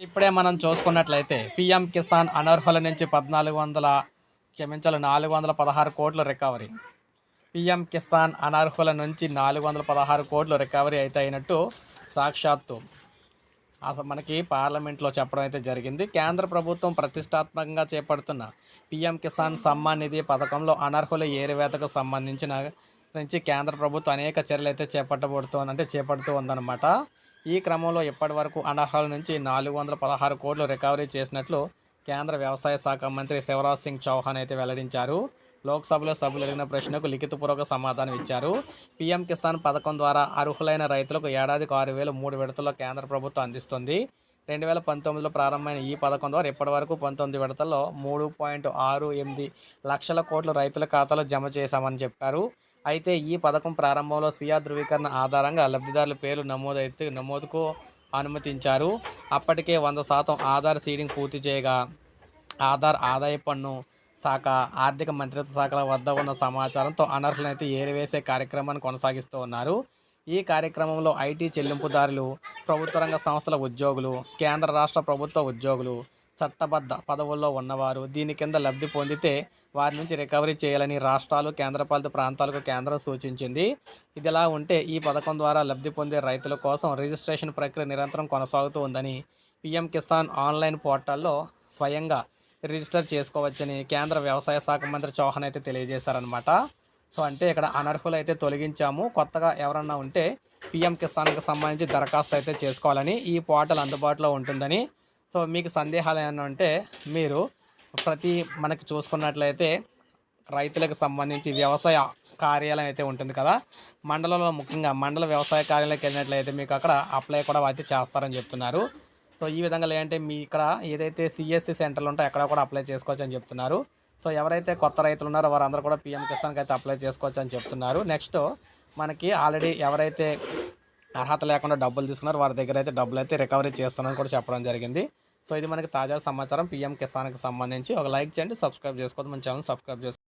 ఇప్పుడే మనం చూసుకున్నట్లయితే పిఎం కిసాన్ అనర్హుల నుంచి పద్నాలుగు వందల క్షమించాలి నాలుగు వందల పదహారు కోట్ల రికవరీ. పిఎం కిసాన్ అనర్హుల నుంచి నాలుగు వందల పదహారు కోట్లు రికవరీ అయితే అయినట్టు సాక్షాత్తు అసలు మనకి పార్లమెంట్లో చెప్పడం అయితే జరిగింది. కేంద్ర ప్రభుత్వం ప్రతిష్టాత్మకంగా చేపడుతున్న పిఎం కిసాన్ సమ్మాన్ నిధి పథకంలో అనర్హుల ఏరివేతకు సంబంధించిన నుంచి కేంద్ర ప్రభుత్వం అనేక చర్యలు అయితే చేపట్టబడుతోంది అంటే చేపడుతూ ఉందన్నమాట. ఈ క్రమంలో ఇప్పటి వరకు అనర్హాల నుంచి నాలుగు వందల పదహారు కోట్లు రికవరీ చేసినట్లు కేంద్ర వ్యవసాయ శాఖ మంత్రి శివరాజ్ సింగ్ చౌహాన్ అయితే వెల్లడించారు. లోక్సభలో సభ్యులు అడిగిన ప్రశ్నకు లిఖితపూర్వక సమాధానం ఇచ్చారు. పీఎం కిసాన్ పథకం ద్వారా అర్హులైన రైతులకు ఏడాదికి ఆరు వేలు మూడు విడతల్లో కేంద్ర ప్రభుత్వం అందిస్తుంది. రెండు వేల పంతొమ్మిదిలో ప్రారంభమైన ఈ పథకం ద్వారా ఇప్పటి వరకు పంతొమ్మిది విడతల్లో మూడు పాయింట్ ఆరు ఎనిమిది లక్షల కోట్లు రైతుల ఖాతాలో జమ చేశామని చెప్పారు. అయితే ఈ పథకం ప్రారంభంలో స్వీయ ధృవీకరణ ఆధారంగా లబ్ధిదారుల పేర్లు నమోదైతే నమోదుకు అనుమతించారు. అప్పటికే వంద శాతం ఆధార్ సీడింగ్ పూర్తి చేయగా ఆధార్ ఆదాయ పన్ను శాఖ ఆర్థిక మంత్రిత్వ శాఖల వద్ద ఉన్న సమాచారంతో అనర్హులనైతే ఏరివేసే కార్యక్రమాన్ని కొనసాగిస్తూ ఉన్నారు. ఈ కార్యక్రమంలో ఐటీ చెల్లింపుదారులు ప్రభుత్వ రంగ సంస్థల ఉద్యోగులు కేంద్ర రాష్ట్ర ప్రభుత్వ ఉద్యోగులు చట్టబద్ధ పదవుల్లో ఉన్నవారు దీని కింద లబ్ధి పొందితే వారి నుంచి రికవరీ చేయాలని రాష్ట్రాలు కేంద్రపాలిత ప్రాంతాలకు కేంద్రం సూచించింది. ఇదిలా ఉంటే ఈ పథకం ద్వారా లబ్ధి పొందే రైతుల కోసం రిజిస్ట్రేషన్ ప్రక్రియ నిరంతరం కొనసాగుతూ ఉందని పిఎం కిసాన్ ఆన్లైన్ పోర్టల్లో స్వయంగా రిజిస్టర్ చేసుకోవచ్చని కేంద్ర వ్యవసాయ శాఖ మంత్రి చౌహాన్ అయితే తెలియజేశారనమాట సో అంటే ఇక్కడ అనర్హులు అయితే తొలగించాము. కొత్తగా ఎవరన్నా ఉంటే పిఎం కిసాన్కి సంబంధించి దరఖాస్తు అయితే చేసుకోవాలని ఈ పోర్టల్ అందుబాటులో ఉంటుందని సో మీకు సందేహాలు ఏమైనా ఉంటే మీరు ప్రతి మనకు చూసుకున్నట్లయితే రైతులకు సంబంధించి వ్యవసాయ కార్యాలయం అయితే ఉంటుంది కదా. మండలంలో ముఖ్యంగా మండల వ్యవసాయ కార్యాలయంకి వెళ్ళినట్లయితే మీకు అక్కడ అప్లై కూడా అయితే చేస్తారని చెప్తున్నారు. సో ఈ విధంగా లేదంటే మీ ఇక్కడ ఏదైతే సిఎస్సి సెంటర్లు ఉంటాయో అక్కడ కూడా అప్లై చేసుకోవచ్చు అని చెప్తున్నారు. సో ఎవరైతే కొత్త రైతులు ఉన్నారో వారందరూ కూడా పిఎం కిసాన్కి అయితే అప్లై చేసుకోవచ్చు అని చెప్తున్నారు. నెక్స్ట్ మనకి ఆల్రెడీ ఎవరైతే అర్హత లేకుండా డబ్బులు తీసుకున్నారు. వారి దగ్గర అయితే డబ్బులు అయితే రికవరీ చేస్తున్నారని కూడా చెప్పడం జరిగింది. సో ఇది మనకి తాజా సమాచారం. పిఎం కిసాన్కి సంబంధించి ఒక లైక్ చేయండి సబ్స్క్రైబ్ చేసుకోవద్దు. మన ఛానల్ సబ్స్క్రైబ్ చేసుకోండి